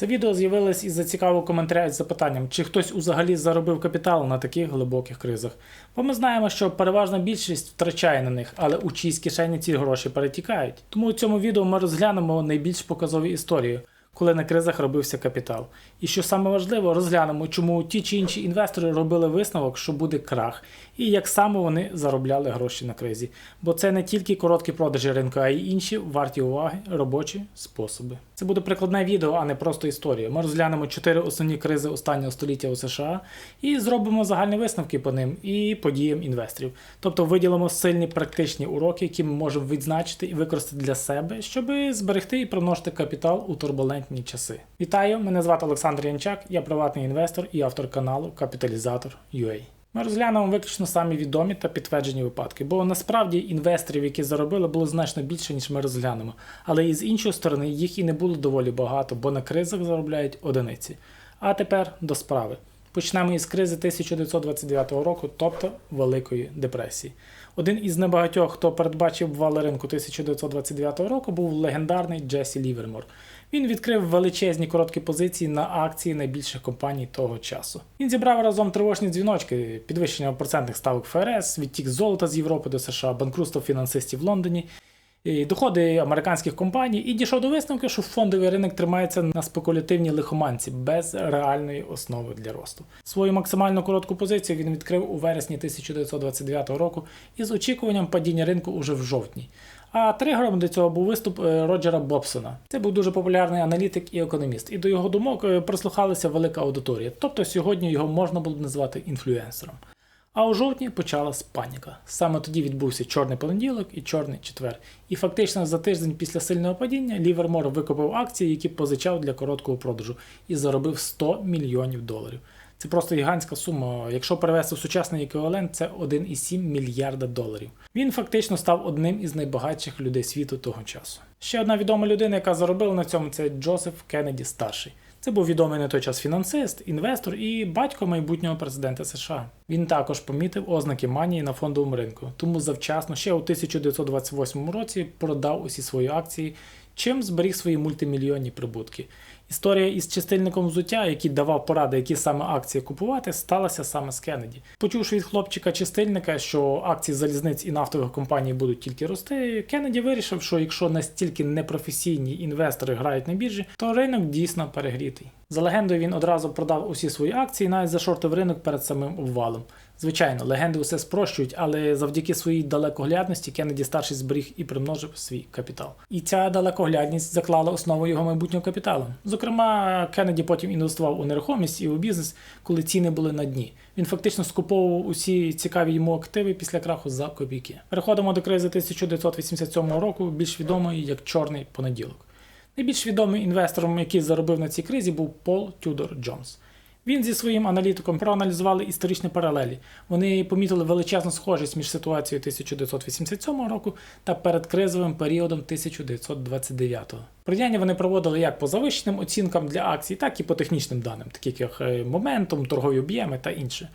Це відео з'явилось із-за цікавого коментаря із запитанням, чи хтось взагалі заробив капітал на таких глибоких кризах. Бо ми знаємо, що переважна більшість втрачає на них, але у чиїсь кишені ці гроші перетікають. Тому у цьому відео ми розглянемо найбільш показові історії, коли на кризах робився капітал. І що саме важливо, розглянемо, чому ті чи інші інвестори робили висновок, що буде крах, і як саме вони заробляли гроші на кризі. Бо це не тільки короткі продажі ринку, а й інші варті уваги робочі способи. Це буде прикладне відео, а не просто історія. Ми розглянемо чотири основні кризи останнього століття у США і зробимо загальні висновки по ним і подіям інвесторів. Тобто виділимо сильні практичні уроки, які ми можемо відзначити і використати для себе, щоб зберегти і примножити капітал у турбулентні часи. Вітаю! Мене звати Олександр Янчак, я приватний інвестор і автор каналу Капіталізатор UA. Ми розглянемо виключно самі відомі та підтверджені випадки, бо насправді інвесторів, які заробили, було значно більше, ніж ми розглянемо. Але і з іншої сторони їх і не було доволі багато, бо на кризах заробляють одиниці. А тепер до справи. Почнемо із кризи 1929 року, тобто Великої депресії. Один із небагатьох, хто передбачив вали ринку 1929 року, був легендарний Джесі Лівермор. Він відкрив величезні короткі позиції на акції найбільших компаній того часу. Він зібрав разом тривожні дзвіночки, підвищення процентних ставок ФРС, відтік золота з Європи до США, банкрутство фінансистів в Лондоні. і Доходи американських компаній і дійшов до висновку, що фондовий ринок тримається на спекулятивній лихоманці без реальної основи для росту. Свою максимально коротку позицію він відкрив у вересні 1929 року із очікуванням падіння ринку уже в жовтні. А тригером до цього був виступ е, Роджера Бобсона. Це був дуже популярний аналітик і економіст, і до його думок е, прислухалася велика аудиторія. Тобто сьогодні його можна було б назвати інфлюенсером. А у жовтні почалась паніка. Саме тоді відбувся чорний понеділок і чорний четвер. І фактично за тиждень після сильного падіння Лівермор викупив акції, які позичав для короткого продажу, і заробив 100 мільйонів доларів. Це просто гігантська сума. Якщо перевести в сучасний еквівалент, це 1,7 мільярда доларів. Він фактично став одним із найбагатших людей світу того часу. Ще одна відома людина, яка заробила на цьому, це Джозеф Кеннеді старший. Це був відомий на той час фінансист, інвестор і батько майбутнього президента США. Він також помітив ознаки манії на фондовому ринку, тому завчасно ще у 1928 році продав усі свої акції, чим зберіг свої мультимільйонні прибутки. Історія із чистильником взуття, який давав поради, які саме акції купувати, сталася саме з Кеннеді. Почувши від хлопчика-чистильника, що акції залізниць і нафтових компаній будуть тільки рости, Кеннеді вирішив, що якщо настільки непрофесійні інвестори грають на біржі, то ринок дійсно перегрітий. За легендою, він одразу продав усі свої акції, навіть зашортив ринок перед самим обвалом. Звичайно, легенди усе спрощують, але завдяки своїй далекоглядності Кеннеді старший зберіг і примножив свій капітал. І ця далекоглядність заклала основу його майбутнього капіталу. Зокрема, Кеннеді потім інвестував у нерухомість і у бізнес, коли ціни були на дні. Він фактично скуповував усі цікаві йому активи після краху за копійки. Переходимо до кризи 1987 року, більш відомої як Чорний понеділок. Найбільш відомим інвестором, який заробив на цій кризі, був Пол Тюдор Джонс. Він зі своїм аналітиком проаналізували історичні паралелі. Вони помітили величезну схожість між ситуацією 1987 року та передкризовим періодом 1929. Порівняння вони проводили як по завищеним оцінкам для акцій, так і по технічним даним, таких як моментум, торгові об'єми та інше.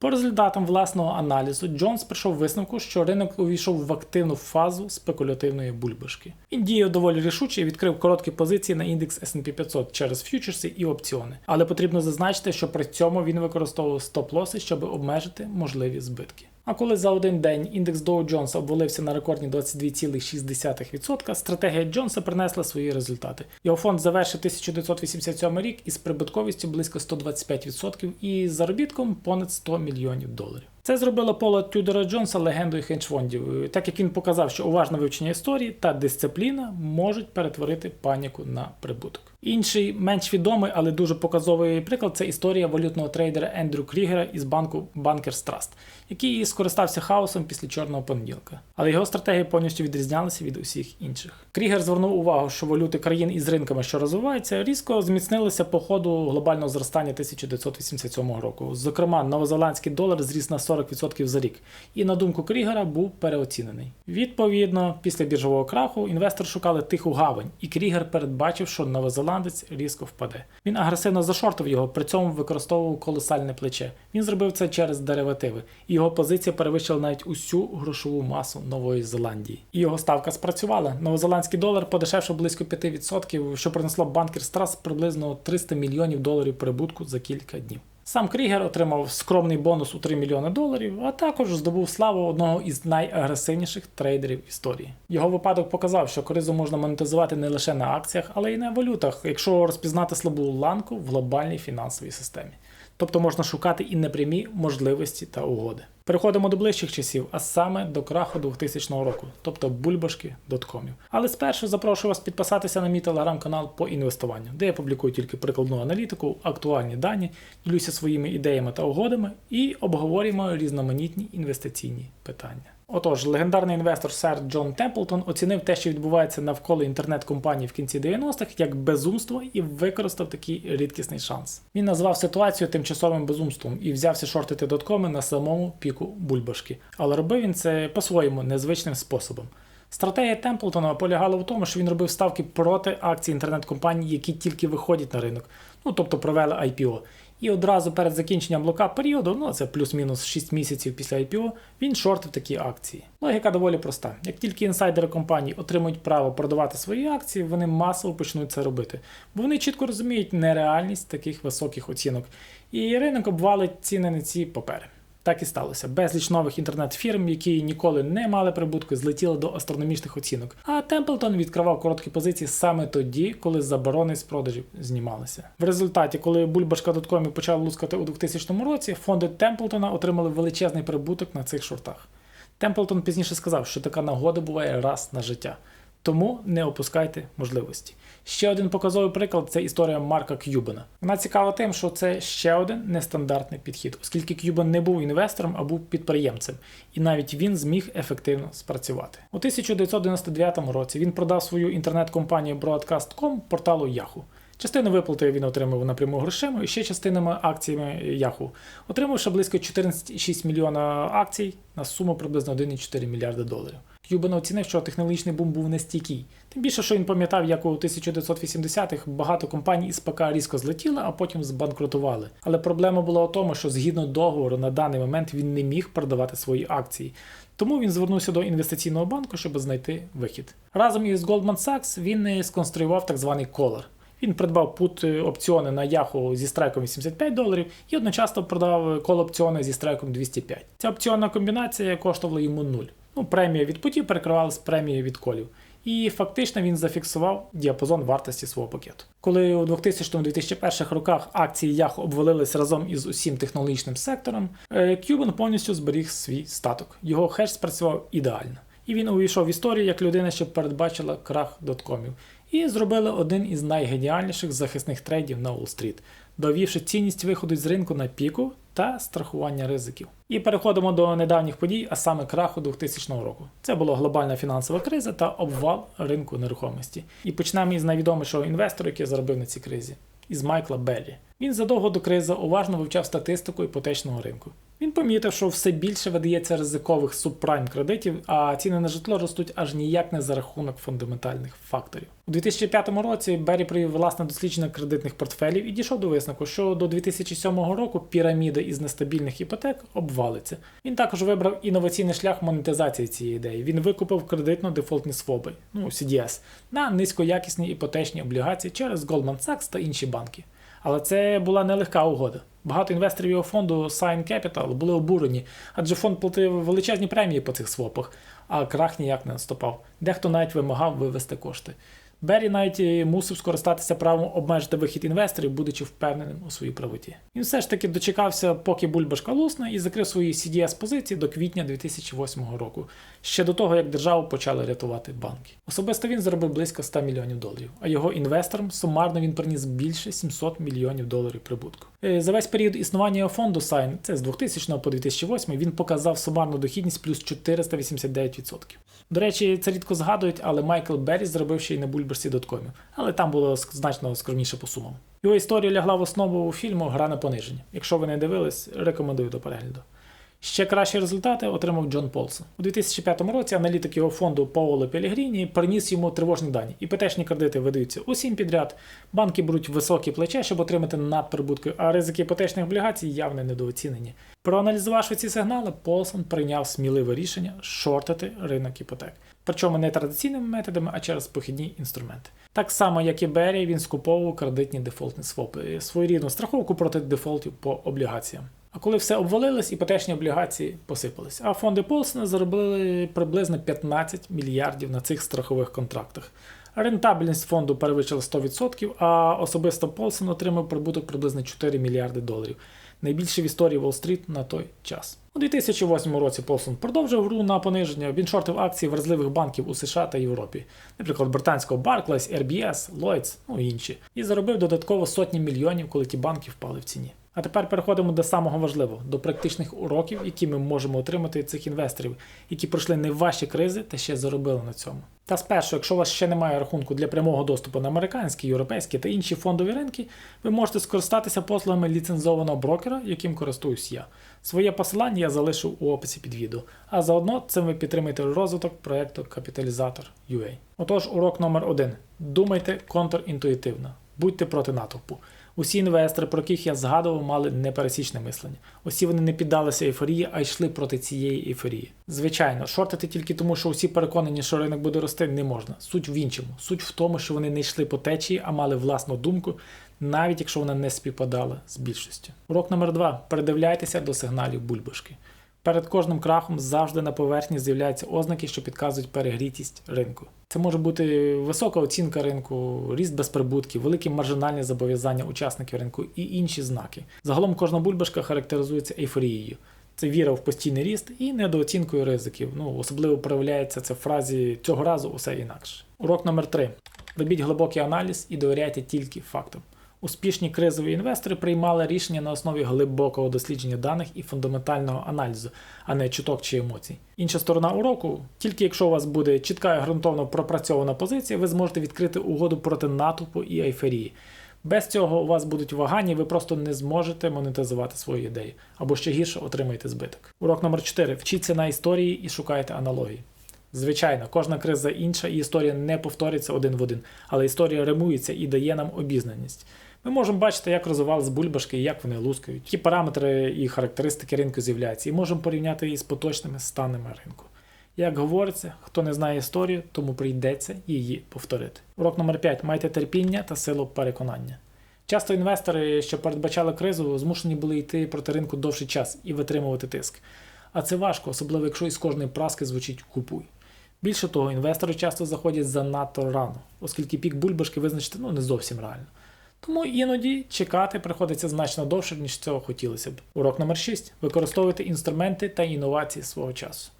По результатам власного аналізу Джонс прийшов висновку, що ринок увійшов в активну фазу спекулятивної бульбашки. Він діяв доволі рішуче і відкрив короткі позиції на індекс S&P 500 через фьючерси і опціони. Але потрібно зазначити, що при цьому він використовував стоп-лоси, щоб обмежити можливі збитки. А коли за один день індекс Dow Jones обвалився на рекордні 22,6%, стратегія Джонса принесла свої результати. Його фонд завершив 1987 рік із прибутковістю близько 125% і заробітком понад 100 мільйонів доларів. Це зробило Пола Тюдора Джонса легендою хендж-фондів, так як він показав, що уважне вивчення історії та дисципліна можуть перетворити паніку на прибуток. Інший менш відомий, але дуже показовий приклад це історія валютного трейдера Ендрю Крігера із банку Bankers Trust, який скористався хаосом після чорного понеділка. Але його стратегія повністю відрізнялася від усіх інших. Крігер звернув увагу, що валюти країн із ринками, що розвиваються, різко зміцнилися по ходу глобального зростання 1987 року. Зокрема, новозеландський долар зріс на 40 40% за рік, і на думку Крігера був переоцінений. Відповідно, після біржового краху інвестор шукали тиху гавань, і Крігер передбачив, що новозеландець різко впаде. Він агресивно зашортив його, при цьому використовував колосальне плече. Він зробив це через деривативи, його позиція перевищила навіть усю грошову масу Нової Зеландії. І його ставка спрацювала. Новозеландський долар подешевшав близько 5%, що принесло банкер Страс приблизно 300 мільйонів доларів прибутку за кілька днів. Сам Крігер отримав скромний бонус у 3 мільйони доларів, а також здобув славу одного із найагресивніших трейдерів історії. Його випадок показав, що кризу можна монетизувати не лише на акціях, але й на валютах, якщо розпізнати слабу ланку в глобальній фінансовій системі. Тобто можна шукати і непрямі можливості та угоди. Переходимо до ближчих часів, а саме до краху 2000 року, тобто бульбашки доткомів. Але спершу запрошую вас підписатися на мій телеграм-канал по інвестуванню, де я публікую тільки прикладну аналітику, актуальні дані, ділюся своїми ідеями та угодами і обговорюємо різноманітні інвестиційні питання. Отож, легендарний інвестор сер Джон Темплтон оцінив те, що відбувається навколо інтернет-компаній в кінці 90-х, як безумство і використав такий рідкісний шанс. Він назвав ситуацію тимчасовим безумством і взявся шортити доткоми на самому піку бульбашки. Але робив він це по-своєму незвичним способом. Стратегія Темплтона полягала в тому, що він робив ставки проти акцій інтернет-компаній, які тільки виходять на ринок, ну тобто провели IPO. І одразу перед закінченням блока періоду, ну це плюс-мінус 6 місяців після IPO, він шортив такі акції. Логіка доволі проста. Як тільки інсайдери компаній отримують право продавати свої акції, вони масово почнуть це робити, бо вони чітко розуміють нереальність таких високих оцінок. І ринок обвалить ціни на ці папери. Так і сталося. Безліч нових інтернет-фірм, які ніколи не мали прибутку, злетіли до астрономічних оцінок. А Темплтон відкривав короткі позиції саме тоді, коли заборони з продажів знімалися. В результаті, коли бульбашка доткомів почала лускати у 2000 році, фонди Темплтона отримали величезний прибуток на цих шортах. Темплтон пізніше сказав, що така нагода буває раз на життя. Тому не опускайте можливості. Ще один показовий приклад це історія Марка К'юбена. Вона цікава тим, що це ще один нестандартний підхід, оскільки К'юбен не був інвестором, а був підприємцем, і навіть він зміг ефективно спрацювати. У 1999 році він продав свою інтернет-компанію Broadcast.com порталу Yahoo. Частину виплати він отримав напряму грошима і ще частинами акціями Yahoo, отримавши близько 14,6 мільйона акцій на суму приблизно 1,4 мільярда доларів. К'юбен оцінив, що технологічний бум був нестійкий. Тим більше, що він пам'ятав, як у 1980-х багато компаній із ПК різко злетіли, а потім збанкрутували. Але проблема була у тому, що згідно договору на даний момент він не міг продавати свої акції. Тому він звернувся до інвестиційного банку, щоб знайти вихід. Разом із Goldman Sachs він сконструював так званий колор. Він придбав пут опціони на Yahoo зі страйком 85 доларів і одночасно продав кол опціони зі страйком 205. Ця опціонна комбінація коштувала йому 0. Ну, премія від путів перекривалась премією від колів. І фактично він зафіксував діапазон вартості свого пакету. Коли у 2000-2001 роках акції Yahoo обвалились разом із усім технологічним сектором, Cuban повністю зберіг свій статок. Його хеш спрацював ідеально. І він увійшов в історію як людина, що передбачила крах доткомів. І зробили один із найгеніальніших захисних трейдів на Уолл-стріт, довівши цінність виходу з ринку на піку та страхування ризиків. І переходимо до недавніх подій, а саме краху 2000 року. Це була глобальна фінансова криза та обвал ринку нерухомості. І почнемо із найвідомішого інвестора, який заробив на цій кризі, із Майкла Беллі. Він задовго до кризи уважно вивчав статистику іпотечного ринку. Він помітив, що все більше видається ризикових субпрайм кредитів, а ціни на житло ростуть аж ніяк не за рахунок фундаментальних факторів. У 2005 році Беррі провів власне дослідження кредитних портфелів і дійшов до висновку, що до 2007 року піраміда із нестабільних іпотек обвалиться. Він також вибрав інноваційний шлях монетизації цієї ідеї. Він викупив кредитно-дефолтні своби, ну CDS, на низькоякісні іпотечні облігації через Goldman Sachs та інші банки. Але це була нелегка угода. Багато інвесторів його фонду Sign Capital були обурені, адже фонд платив величезні премії по цих свопах, а крах ніяк не наступав. Дехто навіть вимагав вивести кошти. Беррі навіть мусив скористатися правом обмежити вихід інвесторів, будучи впевненим у своїй правоті. Він все ж таки дочекався, поки бульбашка лусне, і закрив свої CDS позиції до квітня 2008 року, ще до того, як державу почали рятувати банки. Особисто він заробив близько 100 мільйонів доларів, а його інвесторам сумарно він приніс більше 700 мільйонів доларів прибутку. Е, За весь період існування його фонду Sign, це з 2000 по 2008, він показав сумарну дохідність плюс 489%. До речі, це рідко згадують, але Майкл Беррі зробив ще й на доткомів, але там було значно скромніше по сумам. Його історія лягла в основу фільму Гра на пониження. Якщо ви не дивились, рекомендую до перегляду. Ще кращі результати отримав Джон Полсон. У 2005 році аналітик його фонду Паоло Пелігріні приніс йому тривожні дані. Іпотечні кредити видаються усім підряд, банки беруть високі плече, щоб отримати надприбутки, а ризики іпотечних облігацій явно недооцінені. Проаналізувавши ці сигнали, Полсон прийняв сміливе рішення шортити ринок іпотек. Причому не традиційними методами, а через похідні інструменти. Так само, як і Беррі, він скуповував кредитні дефолтні свопи, своєрідну страховку проти дефолтів по облігаціям. Коли все обвалилось, іпотечні облігації посипались. А фонди Полсона заробили приблизно 15 мільярдів на цих страхових контрактах. Рентабельність фонду перевищила 100%, а особисто Полсон отримав прибуток приблизно 4 мільярди доларів. Найбільше в історії Уолл-стріт на той час. У 2008 році Полсон продовжив гру на пониження. Він шортив акції вразливих банків у США та Європі, наприклад, британського Barclays, RBS, Lloyds, ну і інші, і заробив додатково сотні мільйонів, коли ті банки впали в ціні. А тепер переходимо до самого важливого, до практичних уроків, які ми можемо отримати від цих інвесторів, які пройшли найважчі кризи та ще заробили на цьому. Та спершу, якщо у вас ще немає рахунку для прямого доступу на американські, європейські та інші фондові ринки, ви можете скористатися послугами ліцензованого брокера, яким користуюсь я. Своє посилання я залишив у описі під відео, а заодно цим ви підтримуєте розвиток проекту Капіталізатор UA. Отож, урок номер один: думайте контрінтуїтивно, будьте проти натовпу. Усі інвестори, про яких я згадував, мали непересічне мислення. Усі вони не піддалися ейфорії, а йшли проти цієї ейфорії. Звичайно, шортити тільки тому, що усі переконані, що ринок буде рости, не можна. Суть в іншому. Суть в тому, що вони не йшли по течії, а мали власну думку, навіть якщо вона не співпадала з більшістю. Урок номер два: передивляйтеся до сигналів бульбашки. Перед кожним крахом завжди на поверхні з'являються ознаки, що підказують перегрітість ринку. Це може бути висока оцінка ринку, ріст безприбутків, великі маржинальні зобов'язання учасників ринку і інші знаки. Загалом кожна бульбашка характеризується ейфорією. Це віра в постійний ріст і недооцінкою ризиків. Ну, особливо проявляється це в фразі цього разу усе інакше. Урок номер 3 Робіть глибокий аналіз і довіряйте тільки фактам. Успішні кризові інвестори приймали рішення на основі глибокого дослідження даних і фундаментального аналізу, а не чуток чи емоцій. Інша сторона уроку, тільки якщо у вас буде чітка і ґрунтовно пропрацьована позиція, ви зможете відкрити угоду проти натовпу і айферії. Без цього у вас будуть вагання, і ви просто не зможете монетизувати свої ідеї, або ще гірше отримаєте збиток. Урок номер 4. Вчіться на історії і шукайте аналогії. Звичайно, кожна криза інша, і історія не повториться один в один, але історія римується і дає нам обізнаність. Ми можемо бачити, як розвивались бульбашки і як вони лускають, які параметри і характеристики ринку з'являються, і можемо порівняти її з поточними станами ринку. Як говориться, хто не знає історію, тому прийдеться її повторити. Урок номер 5. Майте терпіння та силу переконання. Часто інвестори, що передбачали кризу, змушені були йти проти ринку довший час і витримувати тиск. А це важко, особливо якщо із кожної праски звучить купуй. Більше того, інвестори часто заходять занадто рано, оскільки пік бульбашки визначити ну, не зовсім реально. Тому іноді чекати приходиться значно довше, ніж цього хотілося б. Урок номер 6. Використовуйте інструменти та інновації свого часу.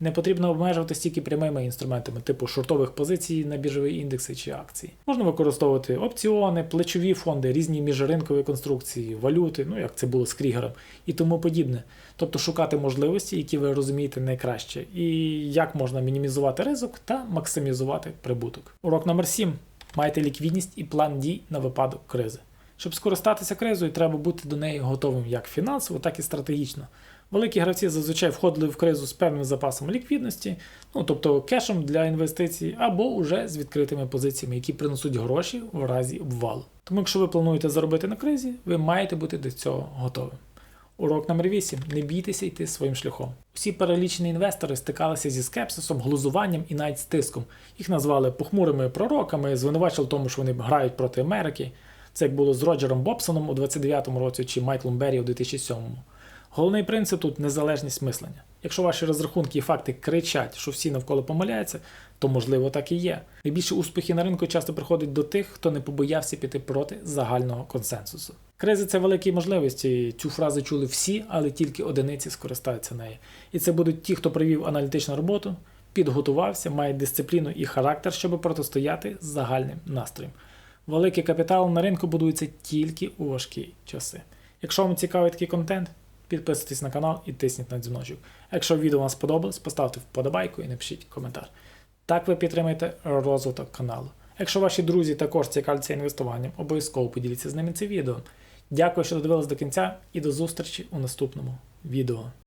Не потрібно обмежуватися тільки прямими інструментами, типу шортових позицій на біржові індекси чи акції. Можна використовувати опціони, плечові фонди, різні міжринкові конструкції, валюти, ну як це було з Крігером, і тому подібне. Тобто шукати можливості, які ви розумієте найкраще, і як можна мінімізувати ризик та максимізувати прибуток. Урок номер 7. Майте ліквідність і план дій на випадок кризи. Щоб скористатися кризою, треба бути до неї готовим як фінансово, так і стратегічно. Великі гравці зазвичай входили в кризу з певним запасом ліквідності, ну тобто кешем для інвестицій, або уже з відкритими позиціями, які принесуть гроші в разі обвалу. Тому, якщо ви плануєте заробити на кризі, ви маєте бути до цього готовим. Урок номер 8. Не бійтеся йти своїм шляхом. Усі перелічені інвестори стикалися зі скепсисом, глузуванням і навіть з тиском. Їх назвали похмурими пророками, звинувачили в тому, що вони грають проти Америки. Це як було з Роджером Бобсоном у 29-му році чи Майклом Беррі у 2007-му. Головний принцип тут незалежність мислення. Якщо ваші розрахунки і факти кричать, що всі навколо помиляються, то можливо так і є. Найбільші успіхи на ринку часто приходять до тих, хто не побоявся піти проти загального консенсусу. Кризи це великі можливості. Цю фразу чули всі, але тільки одиниці скористаються нею. І це будуть ті, хто провів аналітичну роботу, підготувався, має дисципліну і характер, щоб протистояти загальним настроям. Великий капітал на ринку будується тільки у важкі часи. Якщо вам цікавий такий контент, підписуйтесь на канал і тисніть на дзвіночок. Якщо відео вам сподобалось, поставте вподобайку і напишіть коментар. Так ви підтримаєте розвиток каналу. Якщо ваші друзі також цікавляться інвестуванням, обов'язково поділіться з ними це відео. Дякую, що додивились до кінця, і до зустрічі у наступному відео.